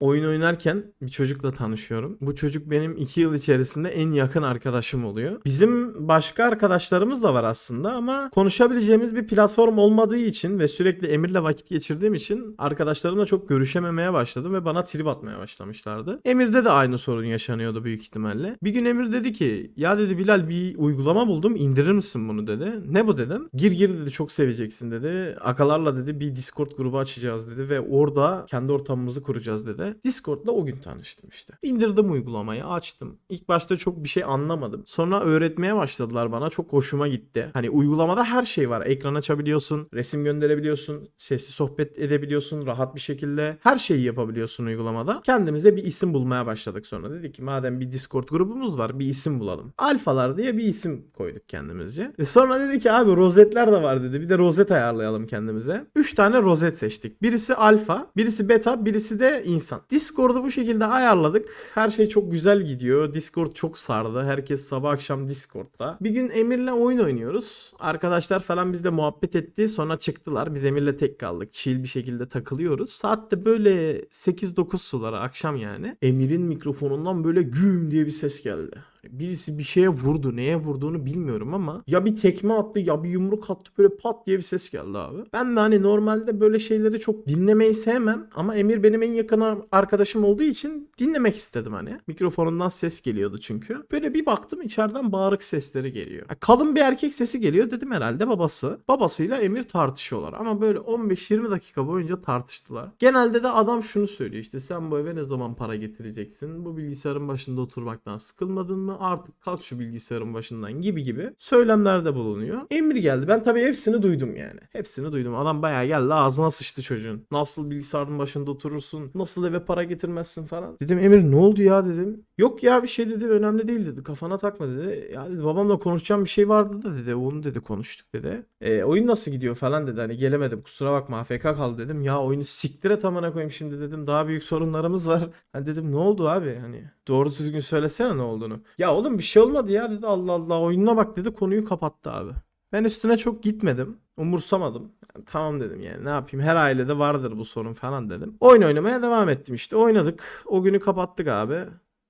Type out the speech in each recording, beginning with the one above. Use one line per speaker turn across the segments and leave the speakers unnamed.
oyun oynarken bir çocukla tanışıyorum. Bu çocuk benim 2 yıl içerisinde en yakın arkadaşım oluyor. Bizim başka arkadaşlarımız da var aslında ama konuşabileceğimiz bir platform olmadığı için ve sürekli Emir'le vakit geçirdiğim için arkadaşlarımla çok görüşememeye başladım ve bana trip atmaya başlamışlardı. Emir'de de aynı sorun yaşanıyordu büyük ihtimalle. Bir gün Emir dedi ki ya dedi Bilal bir uygulama buldum indirir misin bunu dedi. Ne bu dedim. Gir gir dedi çok seveceksin dedi. Akalarla dedi bir Discord grubu açacağız dedi ve orada kendi ortamımızı kuracağız dedi. Discord'la o gün tanıştım işte. İndirdim uygulamayı açtım. İlk başta çok bir şey anlamadım. Sonra öğretmeye başladılar bana. Çok hoşuma gitti. Hani uygulamada her şey var. Ekran açabiliyorsun, resim gönderebiliyorsun, sesli sohbet edebiliyorsun rahat bir şekilde. Her şeyi yapabiliyorsun uygulamada. Kendimize bir isim bulmaya başladık sonra. Dedik ki madem bir Discord grubumuz var bir isim bulalım. Alfalar diye bir isim koyduk kendimizce. E sonra dedi ki abi rozetler de var dedi. Bir de rozet ayarlayalım kendimize. 3 tane rozet seçtik. Birisi alfa, birisi beta, birisi de insan. Discord'u bu şekilde ayarladık. Her şey çok güzel gidiyor. Discord çok sardı. Herkes sabah akşam Discord'da. Bir gün Emir'le oyun oynuyoruz. Arkadaşlar falan bizle muhabbet etti. Sonra çıktılar. Biz Emir'le tek kaldık. Chill bir şekilde takılıyoruz. Saatte böyle 8-9 suları akşam yani. Emir'in mikrofonundan böyle güm diye bir ses geldi. Birisi bir şeye vurdu. Neye vurduğunu bilmiyorum ama ya bir tekme attı ya bir yumruk attı böyle pat diye bir ses geldi abi. Ben de hani normalde böyle şeyleri çok dinlemeyi sevmem ama Emir benim en yakın ar- arkadaşım olduğu için dinlemek istedim hani. Mikrofonundan ses geliyordu çünkü. Böyle bir baktım içeriden bağırık sesleri geliyor. Ya Kalın bir erkek sesi geliyor dedim herhalde babası. Babasıyla Emir tartışıyorlar ama böyle 15-20 dakika boyunca tartıştılar. Genelde de adam şunu söylüyor işte sen bu eve ne zaman para getireceksin? Bu bilgisayarın başında oturmaktan sıkılmadın mı? Artık kalk şu bilgisayarın başından gibi gibi söylemlerde bulunuyor. Emir geldi. Ben tabii hepsini duydum yani. Hepsini duydum. Adam bayağı geldi ağzına sıçtı çocuğun. Nasıl bilgisayarın başında oturursun? Nasıl eve para getirmezsin falan. Dedim Emir ne oldu ya dedim. Yok ya bir şey dedi önemli değil dedi. Kafana takma dedi. Ya dedi babamla konuşacağım bir şey vardı da dedi. Onu dedi konuştuk dedi. E, oyun nasıl gidiyor falan dedi. Hani gelemedim kusura bakma AFK kaldı dedim. Ya oyunu siktir et amına koyayım şimdi dedim. Daha büyük sorunlarımız var. Hani dedim ne oldu abi hani doğru düzgün söylesene ne olduğunu. Ya oğlum bir şey olmadı ya dedi. Allah Allah oyununa bak dedi. Konuyu kapattı abi. Ben üstüne çok gitmedim. Umursamadım. Yani tamam dedim yani ne yapayım her ailede vardır bu sorun falan dedim. Oyun oynamaya devam ettim işte. Oynadık. O günü kapattık abi.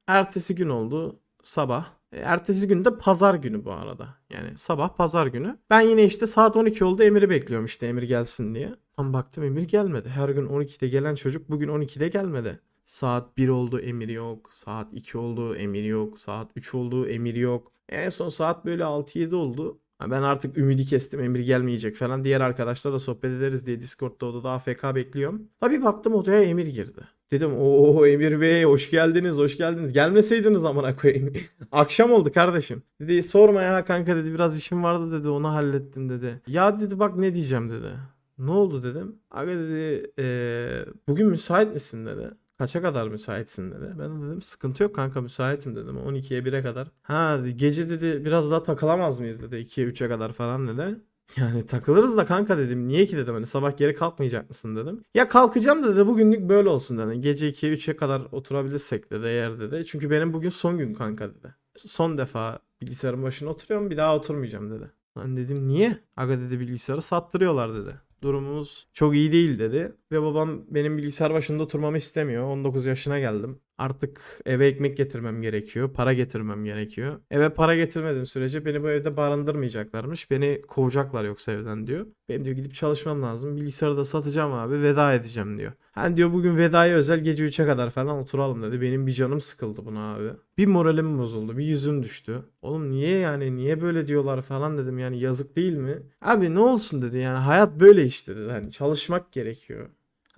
Ertesi gün oldu sabah. E, Ertesi gün de pazar günü bu arada. Yani sabah pazar günü. Ben yine işte saat 12 oldu Emir'i bekliyorum işte Emir gelsin diye. Tam baktım Emir gelmedi. Her gün 12'de gelen çocuk bugün 12'de gelmedi. Saat 1 oldu Emir yok. Saat 2 oldu Emir yok. Saat 3 oldu Emir yok. En son saat böyle 6-7 oldu. Ben artık ümidi kestim Emir gelmeyecek falan. Diğer arkadaşlarla sohbet ederiz diye Discord'da odada AFK bekliyorum. Tabii baktım odaya Emir girdi. Dedim o Emir Bey hoş geldiniz hoş geldiniz. Gelmeseydiniz amına koyayım. Akşam oldu kardeşim. Dedi sorma ya kanka dedi biraz işim vardı dedi onu hallettim dedi. Ya dedi bak ne diyeceğim dedi. Ne oldu dedim. Aga dedi "eee, bugün müsait misin dedi. Kaça kadar müsaitsin dedi. Ben de dedim sıkıntı yok kanka müsaitim dedim. 12'ye 1'e kadar. Ha gece dedi biraz daha takılamaz mıyız dedi. 2'ye 3'e kadar falan dedi. Yani takılırız da kanka dedim. Niye ki dedim hani sabah geri kalkmayacak mısın dedim. Ya kalkacağım dedi bugünlük böyle olsun dedi. Gece 2'ye 3'e kadar oturabilirsek dedi eğer dedi. Çünkü benim bugün son gün kanka dedi. Son defa bilgisayarın başına oturuyorum bir daha oturmayacağım dedi. Ben dedim niye? Aga dedi bilgisayarı sattırıyorlar dedi. Durumumuz çok iyi değil dedi. Ve babam benim bilgisayar başında oturmamı istemiyor. 19 yaşına geldim. Artık eve ekmek getirmem gerekiyor. Para getirmem gerekiyor. Eve para getirmediğim sürece beni bu evde barındırmayacaklarmış. Beni kovacaklar yoksa evden diyor. Benim diyor gidip çalışmam lazım. Bilgisayarı da satacağım abi. Veda edeceğim diyor. Hani diyor bugün vedaya özel gece 3'e kadar falan oturalım dedi. Benim bir canım sıkıldı buna abi. Bir moralim bozuldu. Bir yüzüm düştü. Oğlum niye yani niye böyle diyorlar falan dedim. Yani yazık değil mi? Abi ne olsun dedi. Yani hayat böyle işte dedi. Hani çalışmak gerekiyor.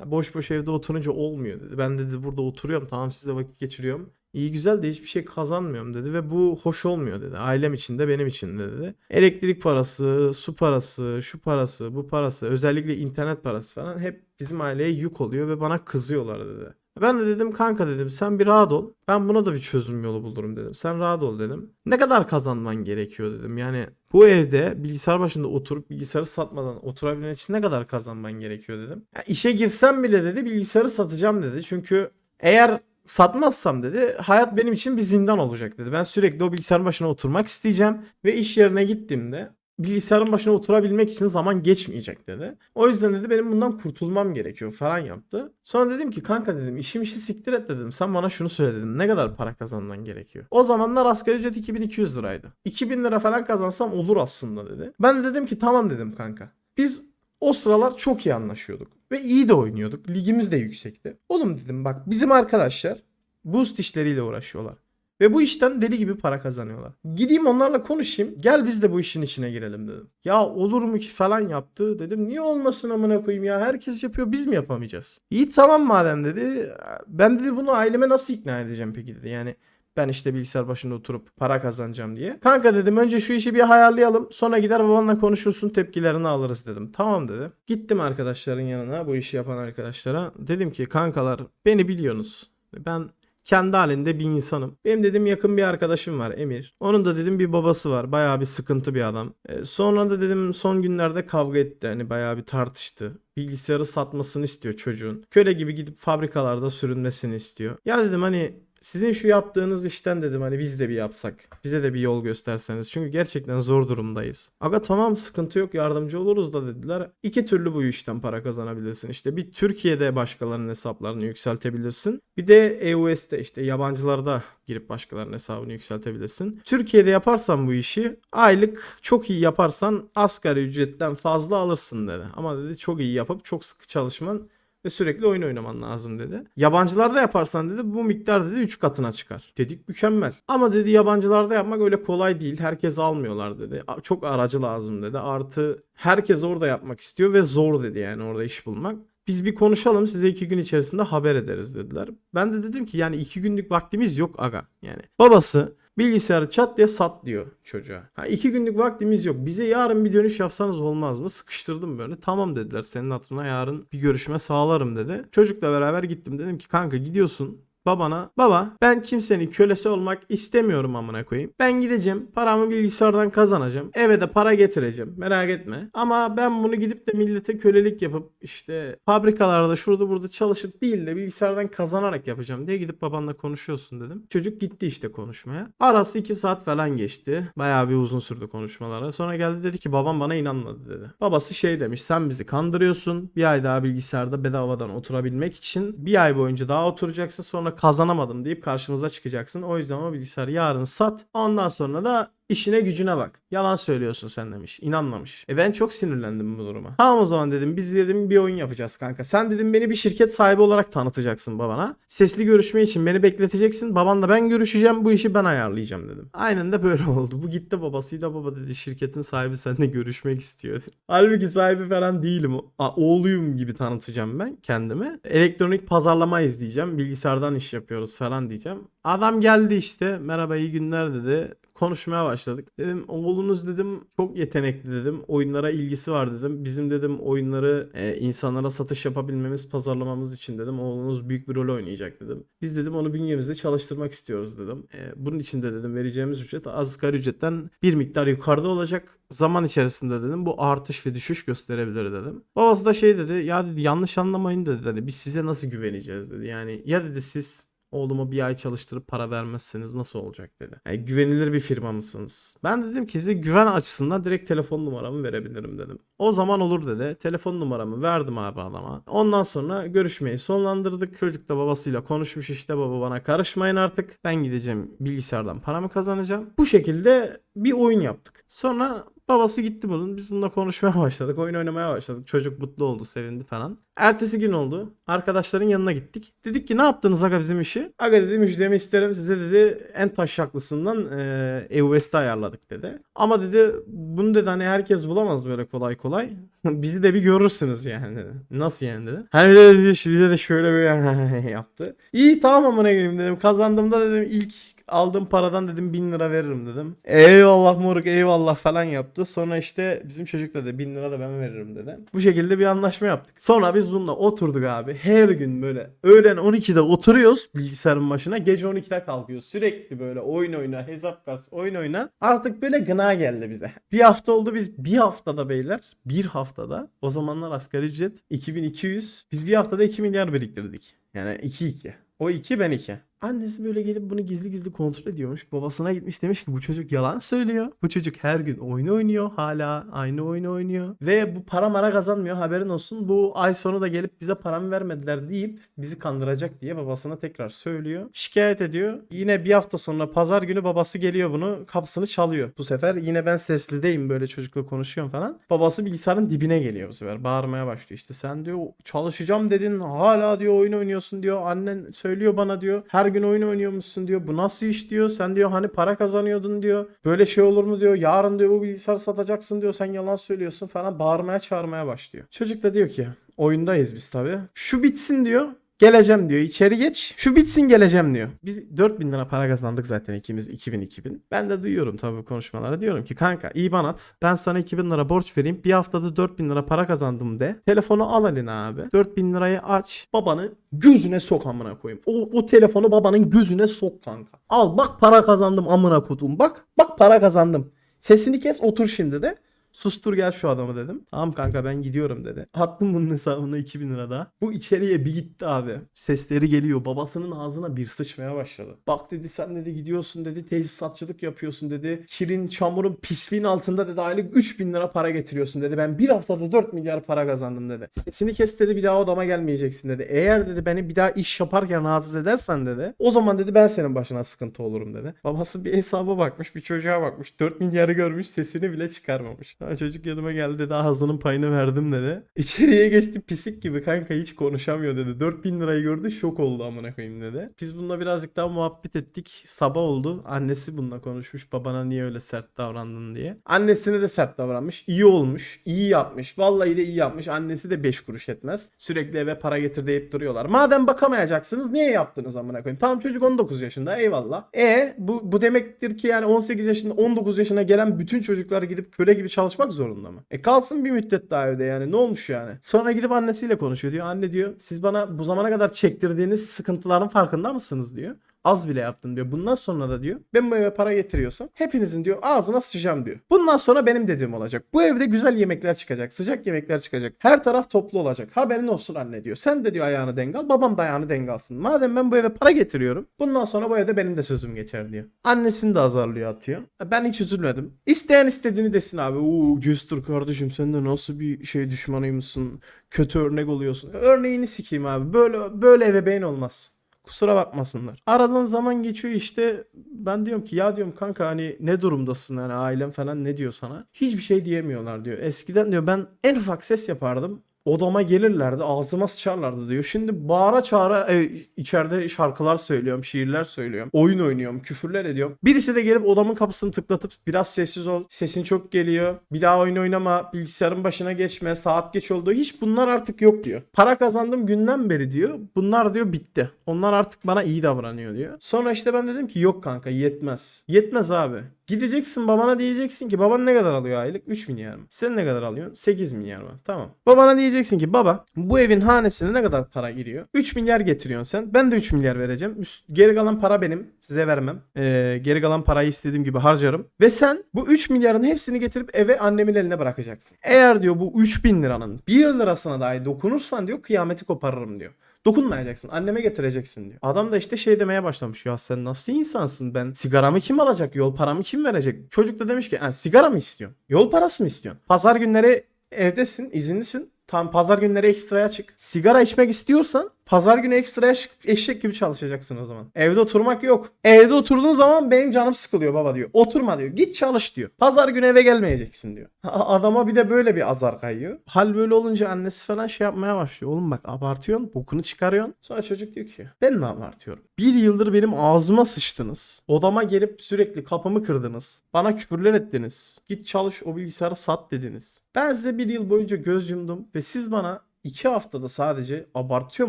Boş boş evde oturunca olmuyor dedi. Ben dedi burada oturuyorum tamam sizle vakit geçiriyorum. İyi güzel de hiçbir şey kazanmıyorum dedi ve bu hoş olmuyor dedi. Ailem için de benim için de dedi. Elektrik parası, su parası, şu parası, bu parası, özellikle internet parası falan hep bizim aileye yük oluyor ve bana kızıyorlar dedi. Ben de dedim kanka dedim sen bir rahat ol. Ben buna da bir çözüm yolu bulurum dedim. Sen rahat ol dedim. Ne kadar kazanman gerekiyor dedim. Yani bu evde bilgisayar başında oturup bilgisayarı satmadan oturabilmen için ne kadar kazanman gerekiyor dedim. Ya işe girsem bile dedi bilgisayarı satacağım dedi. Çünkü eğer satmazsam dedi hayat benim için bir zindan olacak dedi. Ben sürekli o bilgisayarın başına oturmak isteyeceğim ve iş yerine gittiğimde bilgisayarın başına oturabilmek için zaman geçmeyecek dedi. O yüzden dedi benim bundan kurtulmam gerekiyor falan yaptı. Sonra dedim ki kanka dedim işim işi siktir et dedim. Sen bana şunu söyle dedim. Ne kadar para kazanman gerekiyor? O zamanlar asgari ücret 2200 liraydı. 2000 lira falan kazansam olur aslında dedi. Ben de dedim ki tamam dedim kanka. Biz o sıralar çok iyi anlaşıyorduk. Ve iyi de oynuyorduk. Ligimiz de yüksekti. Oğlum dedim bak bizim arkadaşlar boost işleriyle uğraşıyorlar. Ve bu işten deli gibi para kazanıyorlar. Gideyim onlarla konuşayım. Gel biz de bu işin içine girelim dedim. Ya olur mu ki falan yaptı. Dedim niye olmasın amına koyayım ya. Herkes yapıyor biz mi yapamayacağız? İyi tamam madem dedi. Ben dedi bunu aileme nasıl ikna edeceğim peki dedi. Yani ben işte bilgisayar başında oturup para kazanacağım diye. Kanka dedim önce şu işi bir ayarlayalım. Sonra gider babanla konuşursun tepkilerini alırız dedim. Tamam dedi. Gittim arkadaşların yanına bu işi yapan arkadaşlara. Dedim ki kankalar beni biliyorsunuz. Ben kendi halinde bir insanım. Benim dedim yakın bir arkadaşım var Emir. Onun da dedim bir babası var. Bayağı bir sıkıntı bir adam. E, sonra da dedim son günlerde kavga etti. Hani bayağı bir tartıştı. Bilgisayarı satmasını istiyor çocuğun. Köle gibi gidip fabrikalarda sürünmesini istiyor. Ya dedim hani sizin şu yaptığınız işten dedim hani biz de bir yapsak. Bize de bir yol gösterseniz. Çünkü gerçekten zor durumdayız. Aga tamam sıkıntı yok yardımcı oluruz da dediler. İki türlü bu işten para kazanabilirsin. İşte bir Türkiye'de başkalarının hesaplarını yükseltebilirsin. Bir de EUS'te işte yabancılarda girip başkalarının hesabını yükseltebilirsin. Türkiye'de yaparsan bu işi aylık çok iyi yaparsan asgari ücretten fazla alırsın dedi. Ama dedi çok iyi yapıp çok sıkı çalışman ve sürekli oyun oynaman lazım dedi. Yabancılarda yaparsan dedi bu miktar dedi 3 katına çıkar. Dedik mükemmel. Ama dedi yabancılarda yapmak öyle kolay değil. Herkes almıyorlar dedi. Çok aracı lazım dedi. Artı herkes orada yapmak istiyor ve zor dedi yani orada iş bulmak. Biz bir konuşalım size iki gün içerisinde haber ederiz dediler. Ben de dedim ki yani iki günlük vaktimiz yok aga. Yani babası bilgisayarı çat diye sat diyor çocuğa. Ha iki günlük vaktimiz yok. Bize yarın bir dönüş yapsanız olmaz mı? Sıkıştırdım böyle. Tamam dediler. Senin hatırına yarın bir görüşme sağlarım dedi. Çocukla beraber gittim. Dedim ki kanka gidiyorsun babana baba ben kimsenin kölesi olmak istemiyorum amına koyayım. Ben gideceğim paramı bilgisayardan kazanacağım. Eve de para getireceğim merak etme. Ama ben bunu gidip de millete kölelik yapıp işte fabrikalarda şurada burada çalışıp değil de bilgisayardan kazanarak yapacağım diye gidip babanla konuşuyorsun dedim. Çocuk gitti işte konuşmaya. Arası 2 saat falan geçti. Bayağı bir uzun sürdü konuşmaları. Sonra geldi dedi ki babam bana inanmadı dedi. Babası şey demiş sen bizi kandırıyorsun. Bir ay daha bilgisayarda bedavadan oturabilmek için bir ay boyunca daha oturacaksın sonra kazanamadım deyip karşımıza çıkacaksın. O yüzden o bilgisayarı yarın sat. Ondan sonra da işine gücüne bak. Yalan söylüyorsun sen demiş. İnanmamış. E ben çok sinirlendim bu duruma. Tamam o zaman dedim biz dedim bir oyun yapacağız kanka. Sen dedim beni bir şirket sahibi olarak tanıtacaksın babana. Sesli görüşme için beni bekleteceksin. Babanla ben görüşeceğim. Bu işi ben ayarlayacağım dedim. Aynen de böyle oldu. Bu gitti babasıyla baba dedi şirketin sahibi seninle görüşmek istiyor. Halbuki sahibi falan değilim. A, oğluyum gibi tanıtacağım ben kendimi. Elektronik pazarlama izleyeceğim. Bilgisayardan iş yapıyoruz falan diyeceğim. Adam geldi işte. Merhaba iyi günler dedi konuşmaya başladık. Dedim oğlunuz dedim çok yetenekli dedim. Oyunlara ilgisi var dedim. Bizim dedim oyunları e, insanlara satış yapabilmemiz, pazarlamamız için dedim. Oğlunuz büyük bir rol oynayacak dedim. Biz dedim onu bünyemizde çalıştırmak istiyoruz dedim. E, bunun için de dedim vereceğimiz ücret asgari ücretten bir miktar yukarıda olacak. Zaman içerisinde dedim bu artış ve düşüş gösterebilir dedim. Babası da şey dedi ya dedi yanlış anlamayın dedi. Hani biz size nasıl güveneceğiz dedi. Yani ya dedi siz Oğluma bir ay çalıştırıp para vermezseniz nasıl olacak dedi. Yani güvenilir bir firma mısınız? Ben dedim ki size güven açısından direkt telefon numaramı verebilirim dedim. O zaman olur dedi. Telefon numaramı verdim abi adama. Ondan sonra görüşmeyi sonlandırdık. Çocuk da babasıyla konuşmuş işte baba bana karışmayın artık. Ben gideceğim bilgisayardan paramı kazanacağım. Bu şekilde bir oyun yaptık. Sonra Babası gitti bunun. Biz bununla konuşmaya başladık. Oyun oynamaya başladık. Çocuk mutlu oldu, sevindi falan. Ertesi gün oldu. Arkadaşların yanına gittik. Dedik ki ne yaptınız aga bizim işi? Aga dedi müjdemi isterim. Size dedi en taşaklısından e, EUS'te ayarladık dedi. Ama dedi bunu dedi hani herkes bulamaz böyle kolay kolay. Bizi de bir görürsünüz yani dedi. Nasıl yani dedi. Hani dedi, bize de şöyle bir yaptı. İyi tamam amına koyayım dedim. Kazandığımda dedim ilk aldığım paradan dedim 1000 lira veririm dedim. Eyvallah moruk eyvallah falan yaptı. Sonra işte bizim çocuk dedi 1000 lira da ben veririm dedi. Bu şekilde bir anlaşma yaptık. Sonra biz bununla oturduk abi. Her gün böyle öğlen 12'de oturuyoruz bilgisayarın başına. Gece 12'de kalkıyoruz. Sürekli böyle oyun oyna, hesap kas, oyun oyna. Artık böyle gına geldi bize. Bir hafta oldu biz bir haftada beyler. Bir haftada. O zamanlar asgari ücret 2200. Biz bir haftada 2 milyar biriktirdik. Yani 2-2. O 2 ben 2. Annesi böyle gelip bunu gizli gizli kontrol ediyormuş. Babasına gitmiş demiş ki bu çocuk yalan söylüyor. Bu çocuk her gün oyun oynuyor hala. Aynı oyunu oynuyor. Ve bu para mara kazanmıyor haberin olsun. Bu ay sonu da gelip bize paramı vermediler deyip bizi kandıracak diye babasına tekrar söylüyor. Şikayet ediyor. Yine bir hafta sonra pazar günü babası geliyor bunu kapısını çalıyor. Bu sefer yine ben seslideyim böyle çocukla konuşuyorum falan. Babası bilgisayarın dibine geliyor bu sefer. Bağırmaya başlıyor işte. Sen diyor çalışacağım dedin hala diyor oyun oynuyorsun diyor. Annen söylüyor bana diyor. Her gün oyun oynuyormuşsun diyor. Bu nasıl iş diyor. Sen diyor hani para kazanıyordun diyor. Böyle şey olur mu diyor. Yarın diyor bu bilgisayarı satacaksın diyor. Sen yalan söylüyorsun falan. Bağırmaya çağırmaya başlıyor. Çocuk da diyor ki oyundayız biz tabi. Şu bitsin diyor. Geleceğim diyor. İçeri geç. Şu bitsin geleceğim diyor. Biz 4000 lira para kazandık zaten ikimiz 2000 2000. Ben de duyuyorum tabii bu konuşmaları. Diyorum ki kanka IBAN at. Ben sana 2000 lira borç vereyim. Bir haftada 4000 lira para kazandım de. Telefonu al eline abi. 4000 lirayı aç. Babanı gözüne sok amına koyayım. O, o telefonu babanın gözüne sok kanka. Al bak para kazandım amına kodum. Bak bak para kazandım. Sesini kes otur şimdi de. Sustur gel şu adamı dedim. Tamam kanka ben gidiyorum dedi. Attım bunun hesabına 2000 lira daha. Bu içeriye bir gitti abi. Sesleri geliyor. Babasının ağzına bir sıçmaya başladı. Bak dedi sen dedi gidiyorsun dedi tesisatçılık yapıyorsun dedi. Kirin, çamurun, pisliğin altında dedi aylık 3000 lira para getiriyorsun dedi. Ben bir haftada 4 milyar para kazandım dedi. Sesini kes dedi bir daha odama gelmeyeceksin dedi. Eğer dedi beni bir daha iş yaparken rahatsız edersen dedi. O zaman dedi ben senin başına sıkıntı olurum dedi. Babası bir hesaba bakmış bir çocuğa bakmış. 4 milyarı görmüş sesini bile çıkarmamış. Çocuk yanıma geldi dedi ağzının payını verdim dedi. İçeriye geçti pisik gibi kanka hiç konuşamıyor dedi. 4000 lirayı gördü şok oldu amına koyayım dedi. Biz bununla birazcık daha muhabbet ettik. Sabah oldu. Annesi bununla konuşmuş. Babana niye öyle sert davrandın diye. Annesine de sert davranmış. İyi olmuş. iyi yapmış. Vallahi de iyi yapmış. Annesi de 5 kuruş etmez. Sürekli eve para getir deyip duruyorlar. Madem bakamayacaksınız niye yaptınız amına koyayım? Tamam çocuk 19 yaşında eyvallah. E bu, bu demektir ki yani 18 yaşında 19 yaşına gelen bütün çocuklar gidip köle gibi çalışmak zorunda mı? E kalsın bir müddet daha evde yani ne olmuş yani? Sonra gidip annesiyle konuşuyor diyor. Anne diyor siz bana bu zamana kadar çektirdiğiniz sıkıntıların farkında mısınız diyor. Az bile yaptın diyor. Bundan sonra da diyor ben bu eve para getiriyorsam hepinizin diyor ağzına sıçacağım diyor. Bundan sonra benim dediğim olacak. Bu evde güzel yemekler çıkacak. Sıcak yemekler çıkacak. Her taraf toplu olacak. Haberin olsun anne diyor. Sen de diyor ayağını denk al. Babam da ayağını denk alsın. Madem ben bu eve para getiriyorum. Bundan sonra bu evde benim de sözüm geçer diyor. Annesini de azarlıyor atıyor. Ben hiç üzülmedim. İsteyen istediğini desin abi. Uuu Cüstür kardeşim sen de nasıl bir şey düşmanıymışsın. Kötü örnek oluyorsun. Örneğini sikeyim abi. Böyle böyle eve beyin olmaz. Kusura bakmasınlar. Aradan zaman geçiyor işte ben diyorum ki ya diyorum kanka hani ne durumdasın hani ailem falan ne diyor sana? Hiçbir şey diyemiyorlar diyor. Eskiden diyor ben en ufak ses yapardım. Odama gelirlerdi ağzıma sıçarlardı diyor. Şimdi bağıra çağıra e, içeride şarkılar söylüyorum, şiirler söylüyorum. Oyun oynuyorum, küfürler ediyorum. Birisi de gelip odamın kapısını tıklatıp biraz sessiz ol, sesin çok geliyor. Bir daha oyun oynama, bilgisayarın başına geçme, saat geç oldu. Hiç bunlar artık yok diyor. Para kazandım günden beri diyor. Bunlar diyor bitti. Onlar artık bana iyi davranıyor diyor. Sonra işte ben dedim ki yok kanka yetmez. Yetmez abi. Gideceksin babana diyeceksin ki baban ne kadar alıyor aylık? 3 milyar mı? Sen ne kadar alıyorsun? 8 milyar mı? Tamam. Babana diyeceksin ki baba bu evin hanesine ne kadar para giriyor? 3 milyar getiriyorsun sen. Ben de 3 milyar vereceğim. Üst- Geri kalan para benim. Size vermem. Ee, geri kalan parayı istediğim gibi harcarım. Ve sen bu 3 milyarın hepsini getirip eve annemin eline bırakacaksın. Eğer diyor bu 3000 liranın 1 lirasına dahi dokunursan diyor kıyameti koparırım diyor. Dokunmayacaksın. Anneme getireceksin diyor. Adam da işte şey demeye başlamış. Ya sen nasıl insansın? Ben sigaramı kim alacak? Yol paramı kim verecek? Çocuk da demiş ki "Ha, sigara mı istiyorsun? Yol parası mı istiyorsun? Pazar günleri evdesin, izinlisin. Tam pazar günleri ekstraya çık. Sigara içmek istiyorsan pazar günü ekstraya çık. Eşek gibi çalışacaksın o zaman. Evde oturmak yok. Evde oturduğun zaman benim canım sıkılıyor baba diyor. Oturma diyor. Git çalış diyor. Pazar günü eve gelmeyeceksin diyor. Adama bir de böyle bir azar kayıyor. Hal böyle olunca annesi falan şey yapmaya başlıyor. Oğlum bak abartıyorsun. Bokunu çıkarıyorsun. Sonra çocuk diyor ki ben mi abartıyorum? Bir yıldır benim ağzıma sıçtınız. Odama gelip sürekli kapımı kırdınız. Bana küfürler ettiniz. Git çalış o bilgisayarı sat dediniz. Ben size bir yıl boyunca göz yumdum ve siz bana iki haftada sadece abartıyor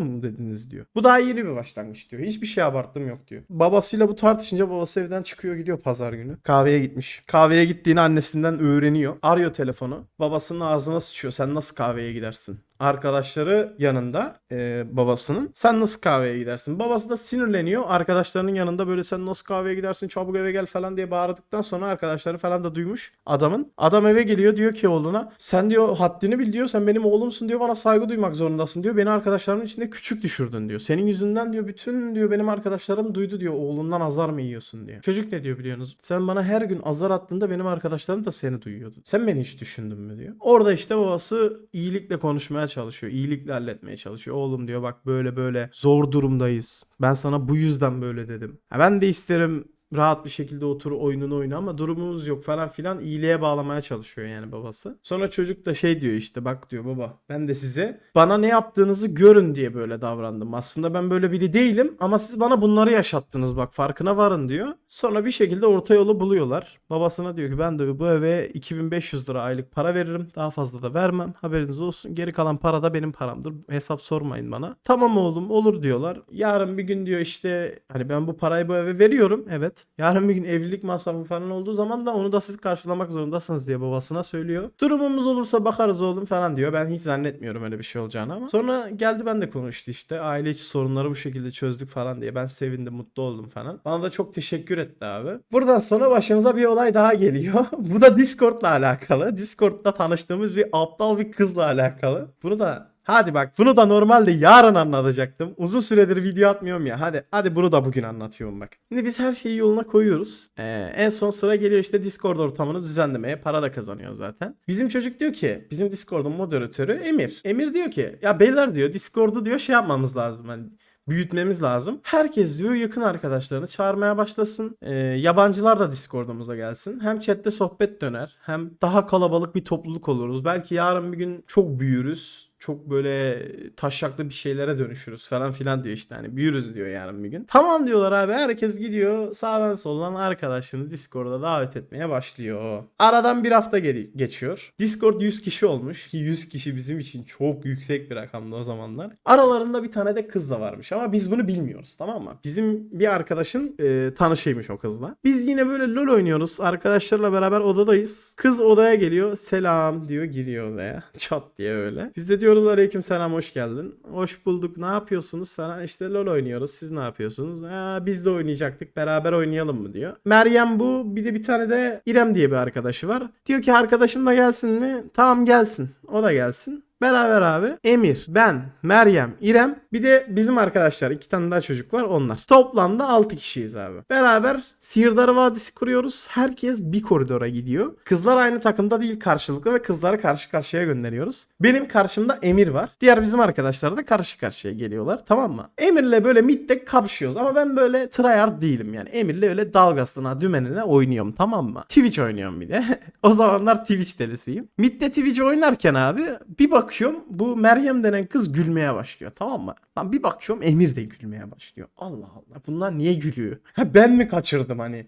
mu dediniz diyor. Bu daha yeni bir başlangıç diyor. Hiçbir şey abarttım yok diyor. Babasıyla bu tartışınca babası evden çıkıyor gidiyor pazar günü. Kahveye gitmiş. Kahveye gittiğini annesinden öğreniyor. Arıyor telefonu. Babasının ağzına sıçıyor. Sen nasıl kahveye gidersin? Arkadaşları yanında e, babasının. Sen nasıl kahveye gidersin? Babası da sinirleniyor. Arkadaşlarının yanında böyle sen nasıl kahveye gidersin çabuk eve gel falan diye bağırdıktan sonra arkadaşları falan da duymuş adamın. Adam eve geliyor diyor ki oğluna sen diyor haddini bil diyor sen benim oğlumsun diyor bana saygı duymak zorundasın diyor. Beni arkadaşlarımın içinde küçük düşürdün diyor. Senin yüzünden diyor bütün diyor benim arkadaşlarım duydu diyor oğlundan azar mı yiyorsun diyor. Çocuk ne diyor biliyorsunuz? Sen bana her gün azar attığında benim arkadaşlarım da seni duyuyordu. Sen beni hiç düşündün mü diyor. Orada işte babası iyilikle konuşmaya çalışıyor. iyilikle halletmeye çalışıyor. Oğlum diyor bak böyle böyle zor durumdayız. Ben sana bu yüzden böyle dedim. Ha ben de isterim rahat bir şekilde otur oyununu oyna ama durumumuz yok falan filan iyiliğe bağlamaya çalışıyor yani babası. Sonra çocuk da şey diyor işte bak diyor baba ben de size bana ne yaptığınızı görün diye böyle davrandım. Aslında ben böyle biri değilim ama siz bana bunları yaşattınız bak farkına varın diyor. Sonra bir şekilde orta yolu buluyorlar. Babasına diyor ki ben de bu eve 2500 lira aylık para veririm. Daha fazla da vermem. Haberiniz olsun. Geri kalan para da benim paramdır. Hesap sormayın bana. Tamam oğlum olur diyorlar. Yarın bir gün diyor işte hani ben bu parayı bu eve veriyorum. Evet. Yarın bir gün evlilik masrafı falan olduğu zaman da onu da siz karşılamak zorundasınız diye babasına söylüyor. Durumumuz olursa bakarız oğlum falan diyor. Ben hiç zannetmiyorum öyle bir şey olacağını ama. Sonra geldi ben de konuştu işte. Aile içi sorunları bu şekilde çözdük falan diye. Ben sevindim, mutlu oldum falan. Bana da çok teşekkür etti abi. Buradan sonra başımıza bir olay daha geliyor. bu da Discord'la alakalı. Discord'da tanıştığımız bir aptal bir kızla alakalı. Bunu da Hadi bak bunu da normalde yarın anlatacaktım. Uzun süredir video atmıyorum ya. Hadi hadi bunu da bugün anlatıyorum bak. Şimdi biz her şeyi yoluna koyuyoruz. Ee, en son sıra geliyor işte Discord ortamını düzenlemeye. Para da kazanıyor zaten. Bizim çocuk diyor ki bizim Discord'un moderatörü Emir. Emir diyor ki ya beyler diyor Discord'u diyor şey yapmamız lazım. Hani büyütmemiz lazım. Herkes diyor yakın arkadaşlarını çağırmaya başlasın. Ee, yabancılar da Discord'umuza gelsin. Hem chatte sohbet döner hem daha kalabalık bir topluluk oluruz. Belki yarın bir gün çok büyürüz çok böyle taşaklı bir şeylere dönüşürüz falan filan diyor işte hani büyürüz diyor yarın bir gün. Tamam diyorlar abi herkes gidiyor sağdan soldan arkadaşını Discord'a davet etmeye başlıyor. Aradan bir hafta geri geçiyor. Discord 100 kişi olmuş ki 100 kişi bizim için çok yüksek bir rakamdı o zamanlar. Aralarında bir tane de kız da varmış ama biz bunu bilmiyoruz tamam mı? Bizim bir arkadaşın e, tanışıymış o kızla. Biz yine böyle LoL oynuyoruz arkadaşlarla beraber odadayız. Kız odaya geliyor selam diyor giriyor odaya çat diye öyle. Biz de diyoruz aleyküm selam hoş geldin. Hoş bulduk ne yapıyorsunuz falan işte LoL oynuyoruz siz ne yapıyorsunuz? Ha, biz de oynayacaktık beraber oynayalım mı diyor. Meryem bu bir de bir tane de İrem diye bir arkadaşı var. Diyor ki arkadaşım da gelsin mi? Tamam gelsin o da gelsin. Beraber abi Emir, ben, Meryem, İrem bir de bizim arkadaşlar iki tane daha çocuk var onlar. Toplamda 6 kişiyiz abi. Beraber Sihirdar Vadisi kuruyoruz. Herkes bir koridora gidiyor. Kızlar aynı takımda değil karşılıklı ve kızları karşı karşıya gönderiyoruz. Benim karşımda Emir var. Diğer bizim arkadaşlar da karşı karşıya geliyorlar tamam mı? Emir'le böyle midde kapışıyoruz ama ben böyle tryhard değilim yani. Emir'le öyle dalgasına dümenine oynuyorum tamam mı? Twitch oynuyorum bir de. o zamanlar Twitch delisiyim. Midde Twitch oynarken abi bir bakıyorum bu Meryem denen kız gülmeye başlıyor tamam mı? Lan bir bakıyorum Emir de gülmeye başlıyor. Allah Allah bunlar niye gülüyor? Ha ben mi kaçırdım hani?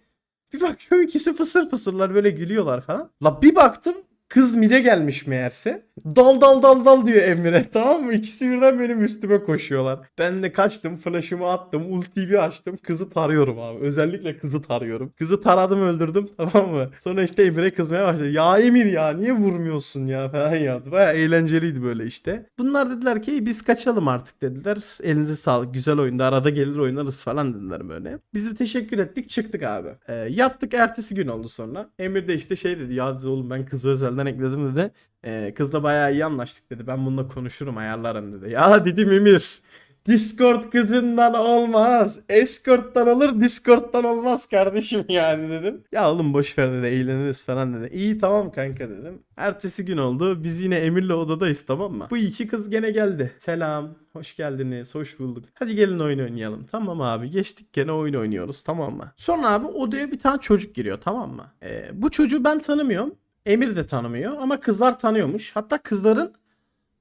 Bir bakıyorum ikisi fısır fısırlar böyle gülüyorlar falan. La bir baktım kız mide gelmiş meğerse. Dal dal dal dal diyor Emir'e tamam mı? İkisi birden benim üstüme koşuyorlar. Ben de kaçtım flash'ımı attım ultiyi bir açtım. Kızı tarıyorum abi. Özellikle kızı tarıyorum. Kızı taradım öldürdüm tamam mı? Sonra işte Emir'e kızmaya başladı. Ya Emir ya niye vurmuyorsun ya falan yaptı. Baya eğlenceliydi böyle işte. Bunlar dediler ki biz kaçalım artık dediler. Elinize sağlık güzel oyunda arada gelir oynarız falan dediler böyle. Biz de teşekkür ettik çıktık abi. Ee, yattık ertesi gün oldu sonra. Emir de işte şey dedi ya oğlum ben kızı özelden ekledim dedi. Ee, kızla bayağı iyi anlaştık dedi. Ben bununla konuşurum ayarlarım dedi. Ya dedim Emir. Discord kızından olmaz. Escort'tan olur Discord'dan olmaz kardeşim yani dedim. Ya oğlum boş ver dedi eğleniriz falan dedi. İyi tamam kanka dedim. Ertesi gün oldu. Biz yine Emir'le odadayız tamam mı? Bu iki kız gene geldi. Selam. Hoş geldiniz. Hoş bulduk. Hadi gelin oyun oynayalım. Tamam abi. Geçtik gene oyun oynuyoruz. Tamam mı? Sonra abi odaya bir tane çocuk giriyor. Tamam mı? Ee, bu çocuğu ben tanımıyorum. Emir de tanımıyor ama kızlar tanıyormuş. Hatta kızların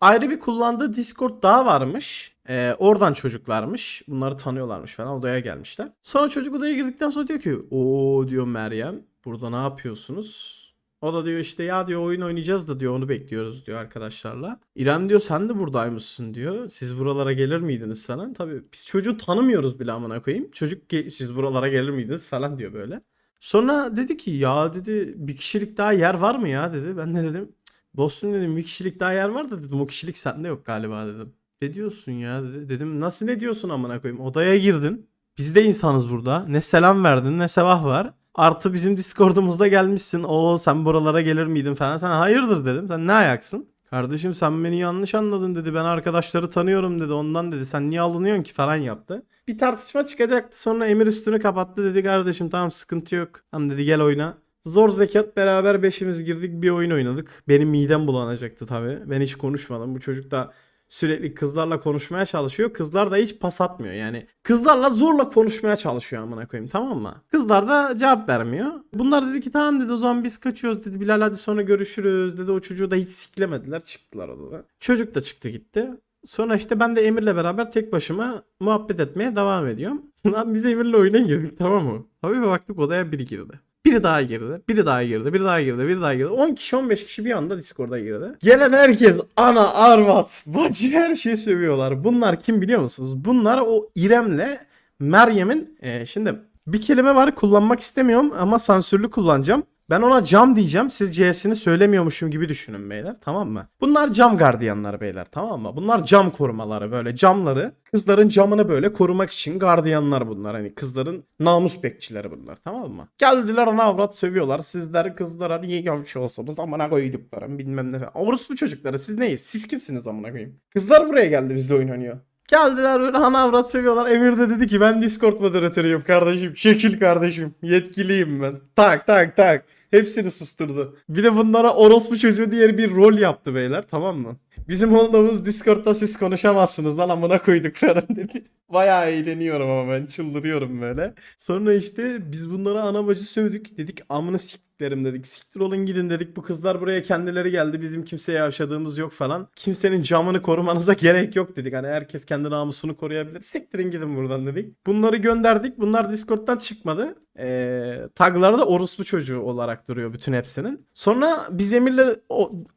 ayrı bir kullandığı Discord daha varmış. Ee, oradan çocuklarmış. Bunları tanıyorlarmış falan odaya gelmişler. Sonra çocuk odaya girdikten sonra diyor ki o diyor Meryem burada ne yapıyorsunuz? O da diyor işte ya diyor oyun oynayacağız da diyor onu bekliyoruz diyor arkadaşlarla. İrem diyor sen de buradaymışsın diyor. Siz buralara gelir miydiniz falan. Tabii biz çocuğu tanımıyoruz bile amına koyayım. Çocuk siz buralara gelir miydiniz falan diyor böyle. Sonra dedi ki ya dedi bir kişilik daha yer var mı ya dedi. Ben de dedim Dostum dedim bir kişilik daha yer var da dedim o kişilik sende yok galiba dedim. Ne diyorsun ya dedi. Dedim nasıl ne diyorsun amına koyayım odaya girdin. Biz de insanız burada. Ne selam verdin ne sevah var. Artı bizim Discord'umuzda gelmişsin. O sen buralara gelir miydin falan. Sen hayırdır dedim. Sen ne ayaksın? Kardeşim sen beni yanlış anladın dedi. Ben arkadaşları tanıyorum dedi. Ondan dedi. Sen niye alınıyorsun ki falan yaptı. Bir tartışma çıkacaktı. Sonra Emir üstünü kapattı dedi. Kardeşim tamam sıkıntı yok. Tamam dedi gel oyna. Zor zekat beraber beşimiz girdik bir oyun oynadık. Benim midem bulanacaktı tabii. Ben hiç konuşmadım. Bu çocuk da sürekli kızlarla konuşmaya çalışıyor. Kızlar da hiç pas atmıyor yani. Kızlarla zorla konuşmaya çalışıyor amına koyayım tamam mı? Kızlar da cevap vermiyor. Bunlar dedi ki tamam dedi o zaman biz kaçıyoruz dedi. Bilal hadi sonra görüşürüz dedi. O çocuğu da hiç siklemediler çıktılar odadan. Çocuk da çıktı gitti. Sonra işte ben de Emir'le beraber tek başıma muhabbet etmeye devam ediyorum. Lan biz Emir'le oyuna girdik tamam mı? Abi bir baktık odaya biri girdi. Biri daha girdi. Biri daha girdi. Biri daha girdi. Biri daha girdi. 10 kişi 15 kişi bir anda Discord'a girdi. Gelen herkes ana arvat bacı her şeyi sövüyorlar. Bunlar kim biliyor musunuz? Bunlar o İrem'le Meryem'in e, şimdi bir kelime var kullanmak istemiyorum ama sansürlü kullanacağım. Ben ona cam diyeceğim. Siz C'sini söylemiyormuşum gibi düşünün beyler. Tamam mı? Bunlar cam gardiyanlar beyler. Tamam mı? Bunlar cam korumaları böyle camları. Kızların camını böyle korumak için gardiyanlar bunlar. Hani kızların namus bekçileri bunlar. Tamam mı? Geldiler ana avrat sövüyorlar. Sizler kızlara niye yavşıyorsunuz? Amına koyduklarım bilmem ne. Orospu çocukları siz neyiz? Siz kimsiniz amına koyayım? Kızlar buraya geldi bizde oyun oynuyor. Geldiler böyle ana avrat seviyorlar. Emir de dedi ki ben Discord moderatörüyüm kardeşim. Çekil kardeşim. Yetkiliyim ben. Tak tak tak. Hepsini susturdu. Bir de bunlara orospu çocuğu diye bir rol yaptı beyler tamam mı? Bizim olduğumuz Discord'da siz konuşamazsınız lan amına koyduklarım dedi. Bayağı eğleniyorum ama ben çıldırıyorum böyle. Sonra işte biz bunlara ana bacı sövdük. Dedik amını siktiklerim dedik. Siktir olun gidin dedik. Bu kızlar buraya kendileri geldi. Bizim kimseye yaşadığımız yok falan. Kimsenin camını korumanıza gerek yok dedik. Hani herkes kendi namusunu koruyabilir. Siktirin gidin buradan dedik. Bunları gönderdik. Bunlar Discord'dan çıkmadı. Ee, taglarda orospu çocuğu olarak duruyor bütün hepsinin. Sonra biz Emir'le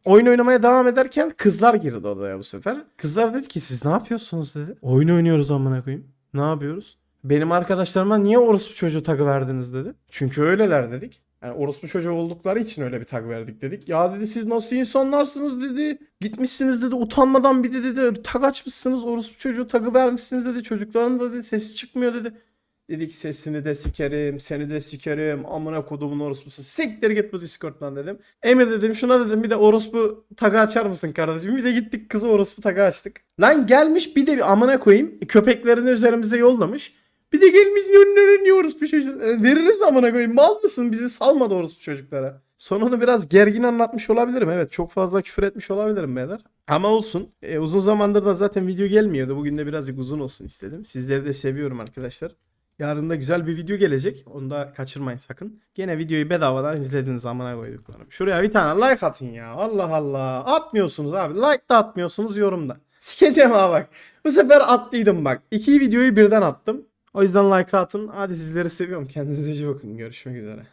oyun oynamaya devam ederken kızlar girdi odaya bu sefer. Kızlar dedi ki siz ne yapıyorsunuz dedi. Oyun oynuyoruz amına koyayım. Ne yapıyoruz? Benim arkadaşlarıma niye orospu çocuğu tagı verdiniz dedi. Çünkü öyleler dedik. Yani orospu çocuğu oldukları için öyle bir tag verdik dedik. Ya dedi siz nasıl insanlarsınız dedi. Gitmişsiniz dedi utanmadan bir de dedi tag açmışsınız orospu çocuğu tagı vermişsiniz dedi. Çocukların da dedi sesi çıkmıyor dedi. Dedik sesini de sikerim, seni de sikerim, amına kodumun orospusu. Siktir git bu Discord'dan dedim. Emir dedim şuna dedim bir de orospu tagı açar mısın kardeşim? Bir de gittik kızı orospu tagı açtık. Lan gelmiş bir de bir amına koyayım köpeklerini üzerimize yollamış. Bir de gelmiş onlara niye orospu çocuğu? E, Veririz amına koyayım mal mısın? Bizi salmadı orospu çocuklara. Sonunu biraz gergin anlatmış olabilirim. Evet çok fazla küfür etmiş olabilirim beyler. Ama olsun. E, uzun zamandır da zaten video gelmiyordu. Bugün de birazcık uzun olsun istedim. Sizleri de seviyorum arkadaşlar. Yarın da güzel bir video gelecek. Onu da kaçırmayın sakın. Gene videoyu bedavadan izlediğiniz zamana koyduklarım. Şuraya bir tane like atın ya. Allah Allah. Atmıyorsunuz abi. Like da atmıyorsunuz yorumda. Sikeceğim ha bak. Bu sefer attıydım bak. İki videoyu birden attım. O yüzden like atın. Hadi sizleri seviyorum. Kendinize iyi bakın. Görüşmek üzere.